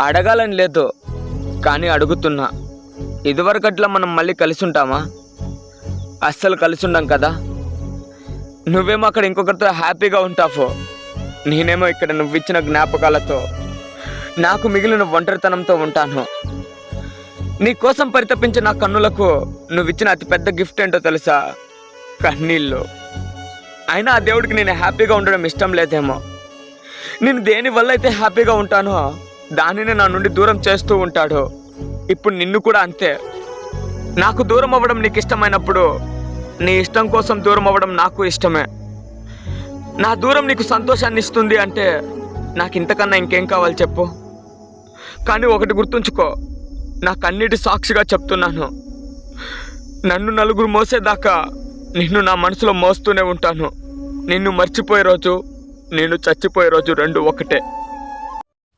అడగాలని లేదు కానీ అడుగుతున్నా. ఇదివరకట్లా మనం మళ్ళీ కలిసి ఉంటామా అస్సలు కలిసి ఉండం కదా? నువ్వేమో అక్కడ ఇంకొకరితో హ్యాపీగా ఉంటావు? నేనేమో ఇక్కడ నువ్వు ఇచ్చిన జ్ఞాపకాలతో నాకు మిగిలిన ఒంటరితనంతో ఉంటాను. నీ కోసం పరితపించిన నా కన్నులకు నువ్వు ఇచ్చిన అతిపెద్ద గిఫ్ట్ ఏంటో తెలుసా? కన్నీళ్ళు. అయినా ఆ దేవుడికి నేను హ్యాపీగా ఉండడం ఇష్టం లేదేమో. నేను దేని వల్ల అయితే హ్యాపీగా ఉంటానో దానిని నా నుండి దూరం చేస్తూ ఉంటాడు. ఇప్పుడు నిన్ను కూడా అంతే. నాకు దూరం అవ్వడం నీకు ఇష్టమైనప్పుడు నీ ఇష్టం కోసం దూరం అవ్వడం నాకు ఇష్టమే. నా దూరం నీకు సంతోషాన్ని ఇస్తుంది అంటే నాకు ఇంతకన్నా ఇంకేం కావాలి చెప్పు. కానీ ఒకటి గుర్తుంచుకో నా కన్నీటి సాక్షిగా చెప్తున్నాను. నన్ను నలుగురు మోసేదాకా నిన్ను నా మనసులో మోస్తూనే ఉంటాను. నిన్ను మర్చిపోయే రోజు నేను చచ్చిపోయే రోజు రెండు ఒకటే.